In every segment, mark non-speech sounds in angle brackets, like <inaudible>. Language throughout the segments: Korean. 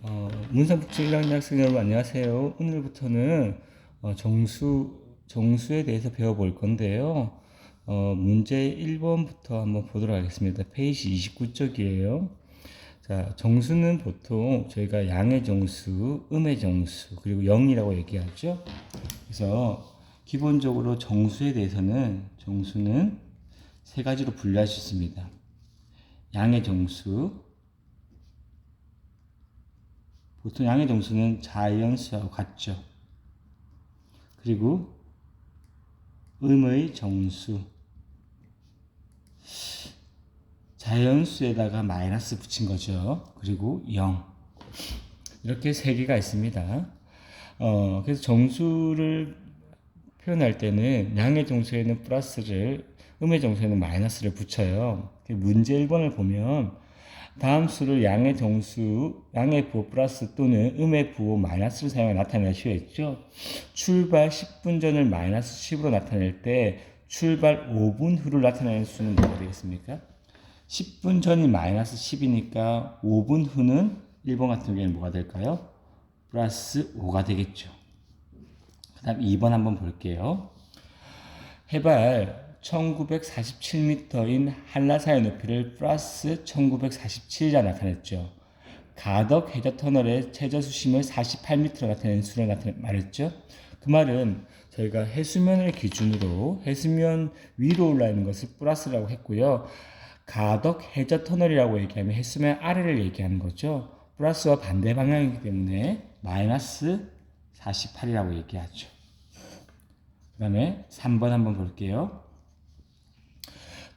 어, 문산북중 1학년 학생 여러분 안녕하세요. 오늘부터는 어, 정수 정수에 대해서 배워볼 건데요. 어, 문제 1번부터 한번 보도록 하겠습니다. 페이지 29쪽이에요. 자, 정수는 보통 저희가 양의 정수, 음의 정수, 그리고 0이라고 얘기하죠. 그래서 기본적으로 정수에 대해서는 정수는 세 가지로 분류할 수 있습니다. 양의 정수, 보통 양의 정수는 자연수하고 같죠. 그리고 음의 정수. 자연수에다가 마이너스 붙인 거죠. 그리고 0. 이렇게 세 개가 있습니다. 어, 그래서 정수를 표현할 때는 양의 정수에는 플러스를, 음의 정수에는 마이너스를 붙여요. 문제 1번을 보면 다음 수를 양의 정수, 양의 부호 플러스 또는 음의 부호 마이너스를 사용해 나타내야 쉬웠죠. 출발 10분 전을 마이너스 10으로 나타낼 때 출발 5분 후를 나타내는 수는 뭐가 되겠습니까? 10분 전이 마이너스 10이니까 5분 후는 1번 같은 경우에는 뭐가 될까요? 플러스 5가 되겠죠. 그 다음 2번 한번 볼게요. 해발 1947m인 한라산의 높이를 플러스 1947이라 나타냈죠. 가덕 해저 터널의 최저 수심을 48m로 나타낸 수를 나타 말했죠. 그 말은 저희가 해수면을 기준으로 해수면 위로 올라 있는 것을 플러스라고 했고요. 가덕 해저 터널이라고 얘기하면 해수면 아래를 얘기하는 거죠. 플러스와 반대 방향이기 때문에 마이너스 48이라고 얘기하죠. 그 다음에 3번 한번 볼게요.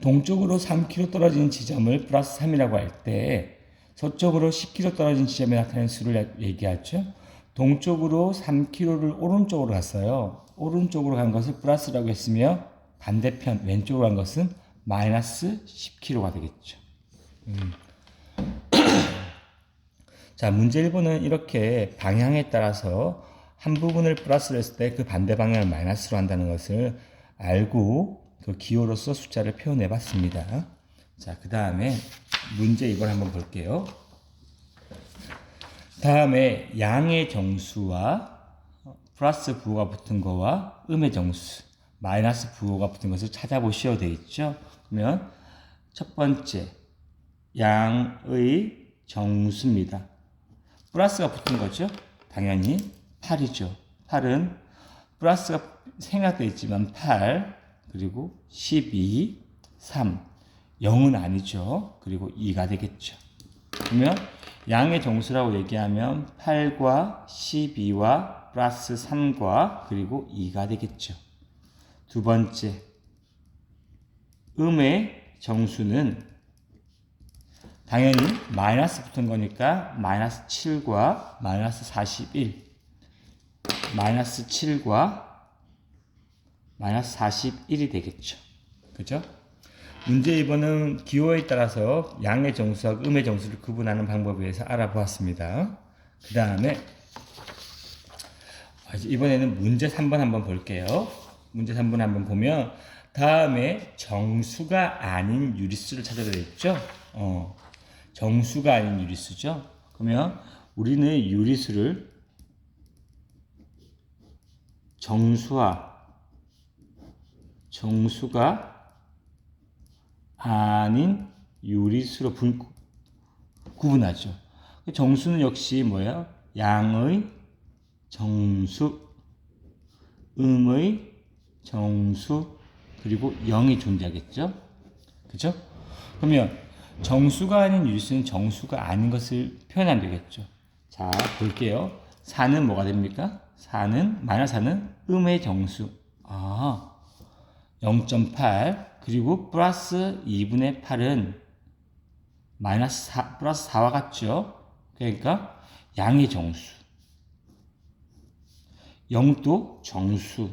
동쪽으로 3km 떨어진 지점을 플러스 3이라고 할 때 서쪽으로 10km 떨어진 지점에 나타낸 수를 얘기하죠. 동쪽으로 3km를 오른쪽으로 갔어요. 오른쪽으로 간 것을 플러스라고 했으며 반대편 왼쪽으로 간 것은 마이너스 10km가 되겠죠. 음. <coughs> 자, 문제 1번은 이렇게 방향에 따라서 한 부분을 플러스로 했을 때 그 반대 방향을 마이너스로 한다는 것을 알고 그 기호로서 숫자를 표현해 봤습니다. 자, 그 다음에 문제 이걸 한번 볼게요. 다음에 양의 정수와 플러스 부호가 붙은 거와 음의 정수, 마이너스 부호가 붙은 것을 찾아보시오 되어 있죠. 그러면 첫 번째 양의 정수입니다. 플러스가 붙은 거죠. 당연히 8이죠. 8은 플러스가 생략되어 있지만 8 그리고 12, 3, 0은 아니죠. 그리고 2가 되겠죠. 그러면 양의 정수라고 얘기하면 8과 12와 플러스 3과 그리고 2가 되겠죠. 두 번째, 음의 정수는 당연히 마이너스 붙은 거니까 마이너스 7과 마이너스 41, 마이너스 7과 마이너스 41이 되겠죠. 그죠? 문제 2번은 기호에 따라서 양의 정수와 음의 정수를 구분하는 방법에 대해서 알아보았습니다. 그 다음에 이번에는 문제 3번 한번 볼게요. 문제 3번 한번 보면 다음에 정수가 아닌 유리수를 찾아야 되겠죠? 어, 정수가 아닌 유리수죠? 그러면 우리는 유리수를 정수와 정수가 아닌 유리수로 분, 구분하죠. 정수는 역시 뭐예요? 양의 정수, 음의 정수, 그리고 0이 존재하겠죠? 그죠? 그러면 정수가 아닌 유리수는 정수가 아닌 것을 표현하면 되겠죠. 자, 볼게요. 4는 뭐가 됩니까? 4는, 마이너스 4는 음의 정수. 아, 0.8 그리고 플러스 2분의 8은 마이너스 4 플러스 4와 같죠. 그러니까 양의 정수. 0도 정수.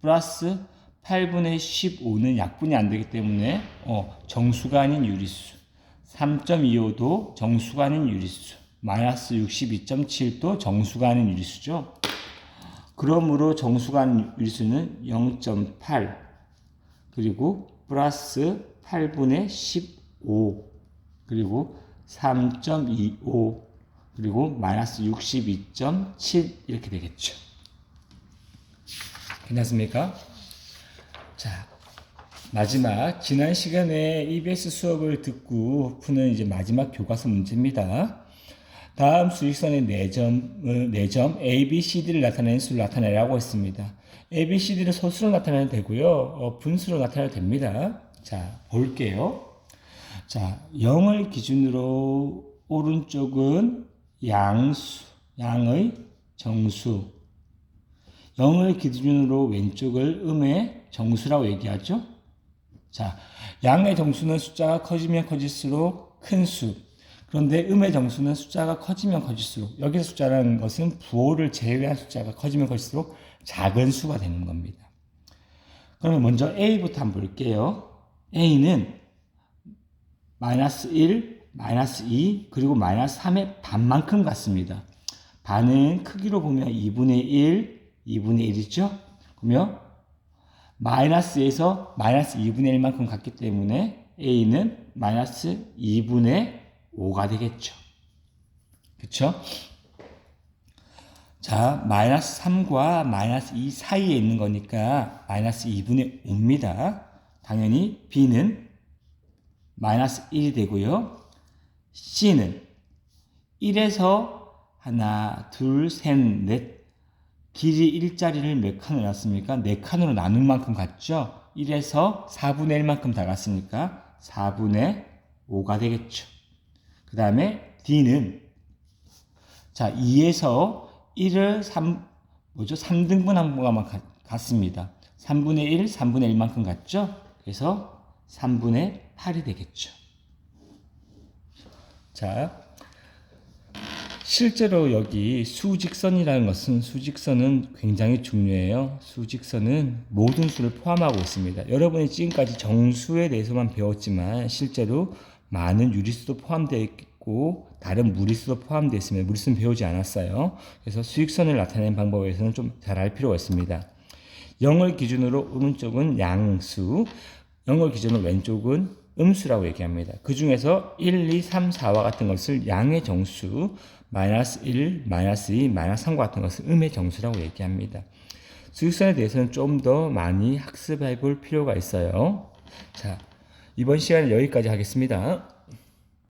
플러스 8분의 15는 약분이 안 되기 때문에 어, 정수가 아닌 유리수. 3.25도 정수가 아닌 유리수. 마이너스 62.7도 정수가 아닌 유리수죠. 그러므로 아닌 유리수는 0.8 그리고 플러스 8분의 15 그리고 3.25 그리고 마이너스 62.7 이렇게 되겠죠. 괜찮습니까? 자, 마지막 지난 시간에 EBS 수업을 듣고 푸는 이제 마지막 교과서 문제입니다. 다음 수익선의 4점, 4점 A, B, C, D를 나타내는 수를 나타내라고 했습니다. A, B, C, D를 소수로 나타내도 되고요. 어, 분수로 나타내도 됩니다. 자, 볼게요. 자, 0을 기준으로 오른쪽은 양수, 양의 정수. 0을 기준으로 왼쪽을 음의 정수라고 얘기하죠. 자, 양의 정수는 숫자가 커지면 커질수록 큰 수. 그런데 음의 정수는 숫자가 커지면 커질수록 여기서 숫자라는 것은 부호를 제외한 숫자가 커지면 커질수록 작은 수가 되는 겁니다. 그러면 먼저 A부터 한번 볼게요. A는 마이너스 1, 마이너스 2, 그리고 마이너스 3의 반만큼 같습니다. 반은 크기로 보면 2분의 1, 2분의 1이죠? 그러면 마이너스에서 마이너스 2분의 1만큼 같기 때문에 A는 마이너스 2분의 5가 되겠죠. 그쵸? 자, 마이너스 3과 마이너스 2 사이에 있는 거니까 마이너스 2분의 5입니다. 당연히 B는 마이너스 1이 되고요. C는 1에서 하나, 둘, 셋, 넷 길이 1자리를 몇 칸으로 놨습니까? 4칸으로 나눈 만큼 갔죠? 1에서 4분의 1만큼 다 갔으니까 4분의 5가 되겠죠. 그 다음에 D는 자 2에서 1을 3 뭐죠? 3등분 항목만 갔습니다. 3분의 1, 3분의 1만큼 갔죠? 그래서 3분의 8이 되겠죠. 자, 실제로 여기 수직선이라는 것은 수직선은 굉장히 중요해요. 수직선은 모든 수를 포함하고 있습니다. 여러분이 지금까지 정수에 대해서만 배웠지만 실제로 많은 유리수도 포함되어 있고 다른 무리수도 포함되어 있으면 무리수는 배우지 않았어요. 그래서 수직선을 나타내는 방법에서는 좀 잘 알 필요가 있습니다. 0을 기준으로 오른쪽은 양수, 0을 기준으로 왼쪽은 음수라고 얘기합니다. 그 중에서 1, 2, 3, 4와 같은 것을 양의 정수, 마이너스 1, 마이너스 2, 마이너스 3과 같은 것을 음의 정수라고 얘기합니다. 수직선에 대해서는 좀 더 많이 학습해 볼 필요가 있어요. 자, 이번 시간은 여기까지 하겠습니다.